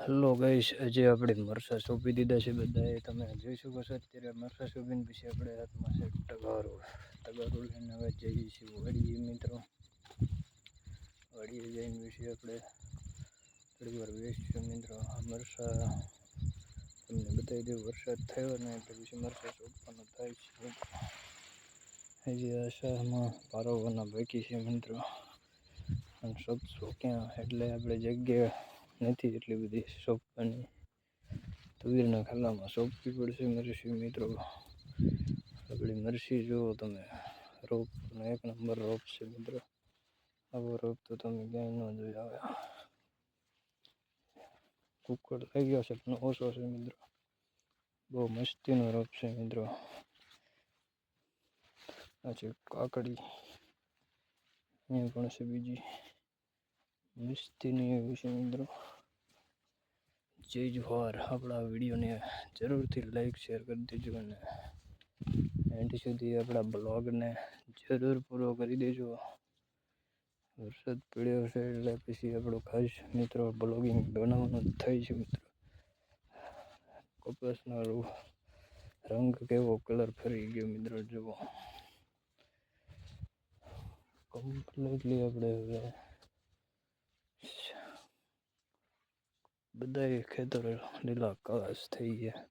Hello guys આજે આપણે મરસા સોંપી દીધા છે બધાએ. તમે જોઈ શકો છો અત્યારે મરસા સોંપીને પછી આપણે હાથમાં છે ટગારો ટગારો લઈને હવે જઈએ છીએ વડીએ મિત્રો. વડીએ જઈને પછી આપણે થોડી વાર વેચીશું મિત્રો. આ મરસા તમને બતાવી દઉં, વરસાદ થયો ને એટલે પછી મરસા સોંપવાનો થાય છે. હજી આશામાં પારવવાના બાકી છે મિત્રો. અને સોંપશું ક્યાં? એટલે આપણે જગ્યા નથી એટલી બધી સોંપવાની. તુવેરના ખાલામાં સોંપવી પડશે મરસી મિત્રો. આપણી મરસી જુઓ તમે. રોપનો એક નંબર રોપ છે મિત્રો. આવો રોપ તો તમે ક્યાંય ન જોઈ આવે કુકડ થઈ ગયો છે, પણ ઓછો છે મિત્રો. બહુ મસ્તીનો રોપ છે મિત્રો. આ છે કાકડી. અહીંયા પણ છે બીજી. મસ્તીની વિશે મિત્રો. જય જોહાર આપણા વિડીયોને જરૂરથી લાઈક શેર કરી દેજો અને એન્ડ સુધી આપણા બ્લોગને જરૂર પૂરો કરી દેજો. વરસાદ પડ્યો છે એટલે પછી આપણો ખાસ મિત્રો બ્લોગિંગ બનાવવાનું થાય છે મિત્રો. કપાસનો રંગ કેવો કલર ફરી ગયો મિત્રો જુઓ. કમ્પ્લીટલી આપણે હવે બધા ખેતર લીલા કળાશ થઈ ગયા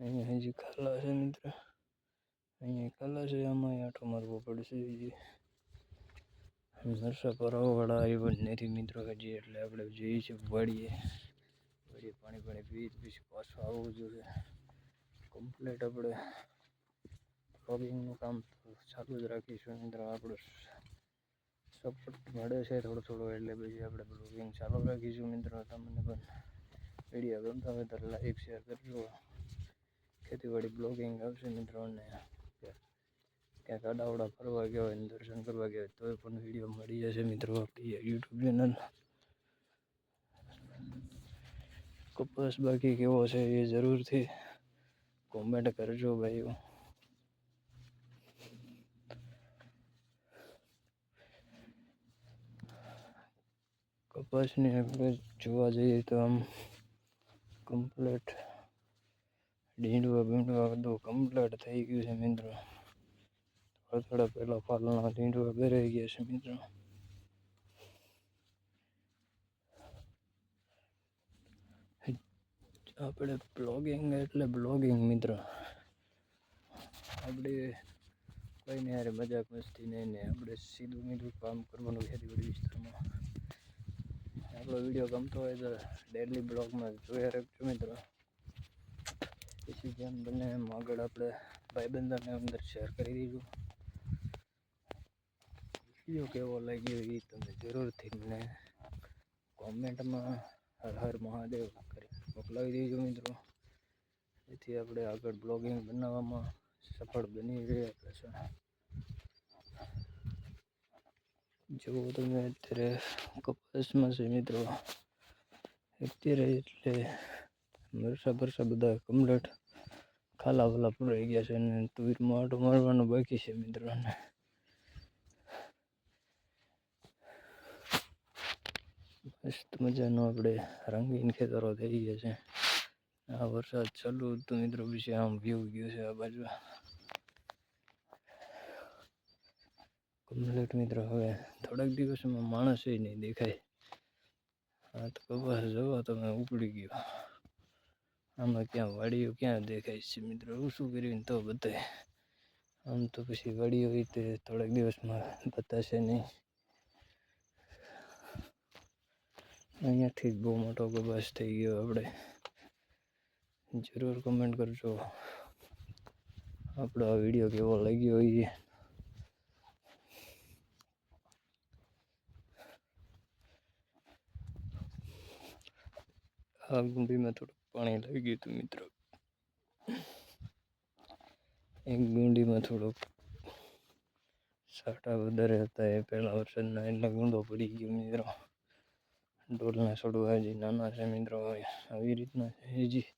અહીંયા હજી ખાલા છે મિત્ર અહીંયા ખાલા છે આમાં આટો મારવો પડશે હજી નરસા પરાવાળા આવ્યો નથી મિત્રો હજી એટલે આપણે જઈએ છીએ વાડીએ વાડીએ પાણી પાણી પી પછી પાછું આવવું જોઈએ કમ્પ્લીટ આપણે બ્લોગિંગનું કામ ચાલુ જ રાખીશું મિત્રો આપણું સપોર્ટ મળે છે થોડો થોડો એટલે પછી આપણે બ્લોગિંગ ચાલુ રાખીશું મિત્રો. તમને પણ વીડિયો ગમતા હોય તો લાઈક શેર કરજો ખેતીવાડી બ્લોગિંગ આવશે મિત્રોને ક્યાંક અડાવડા ફરવા ગયા હોય દર્શન કરવા ગયા હોય તોય પણ વીડિયો મળી જશે મિત્રો આપણી યુટ્યુબ ચેનલ કપાસ બાકી કેવો છે એ જરૂરથી કોમેન્ટ કરજો ભાઈઓ. કપાસને આપણે જોવા જઈએ તો આમ કમ્પ્લેટ ડીંડવા બીંડવા બધું કમ્પ્લેટ થઈ ગયું છે મિત્રો. થોડા થોડા પહેલાં પાલના ડીંડવા ભરાઈ ગયા છે મિત્રો. આપણે બ્લોગિંગ એટલે બ્લોગિંગ મિત્ર. આપણે કોઈને યારે મજાક મસ્તી નહીં ને આપણે સીધું મીધું કામ કરવાનું ખેતીવાડી વિસ્તારમાં. આપણો વીડિયો ગમતો હોય તો ડેલી બ્લોગમાં જોયા રાખજો મિત્રો. પછી જેમ બને એમ આગળ આપણે ભાઈબંધોને અંદર શેર કરી દીધું. વીડિયો કેવો લાગ્યો એ તમે જરૂરથી મને કોમેન્ટમાં હર હર મહાદેવ કરી મોકલાવી દેજો મિત્રો. જેથી આપણે આગળ બ્લોગિંગ બનાવવામાં સફળ બની રહ્યા છે જો તમે અત્યારે કપાસમાં છે મિત્રો અત્યારે એટલે મરસા બરસા બધા કમ્પ્લેટ ખાલા વાલા પૂરાઈ ગયા છે અને તુવેરમાં આટો મારવાનો બાકી છે મિત્રોને મસ્ત મજાનો આપણે રંગીન ખેતરો થઈ ગયા છે આ વરસાદ ચાલુ તો મિત્રો પછી આમ વ્યૂ ગયું છે આ બાજુ કમ્પ્લીટ મિત્રો, હવે થોડાક દિવસમાં માણસ નહીં દેખાય. હા તો કપાસ જવો તમે ઉપડી ગયો. આમાં ક્યાં વાડીઓ ક્યાં દેખાય છે મિત્રો? શું કર્યું તો બતાય આમ તો પછી વાડીઓ હોય તે થોડાક દિવસમાં બતાશે નહીં. અહીંયાથી જ બહુ મોટો કપાસ થઈ ગયો આપણે. જરૂર કમેન્ટ કરજો. આપણો આ વીડિયો કેવો લાગ્યો એ આ ગુંડીમાં થોડું પાણી લાગી ગયું હતું મિત્રો. એક ગુંડીમાં થોડોક સાટા વધારે હતા એ પહેલા વરસાદના એટલે ગુંડો પડી ગયો મિત્રો. ડોલના છોડવા હજી નાના છે મિત્રો આવી રીતના છે હજી.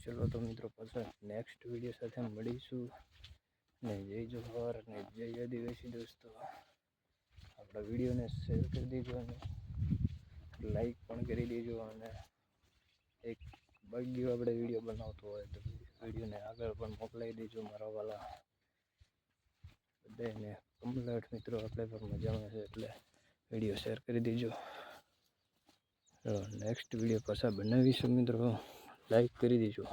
ચલો તો મિત્રો પાછા નેક્સ્ટ વીડિયો સાથે મળીશું. ને જય જોહર, ને જય આદિવાસી દોસ્તો. આપણા વિડીયોને શેર કરી દેજો અને લાઈક પણ કરી દેજો અને એક બગીઓ આપણે વીડિયો બનાવતો હોય તો વિડીયોને આગળ પણ મોકલાવી દેજો મારા વાલા. બધાને કમ્પ્લેટ મિત્રો, આપણે પણ મજામાં છે એટલે વીડિયો શેર કરી દેજો. નેક્સ્ટ વીડિયો પાછા બનાવીશું મિત્રો. લાઈક કરી દેજો.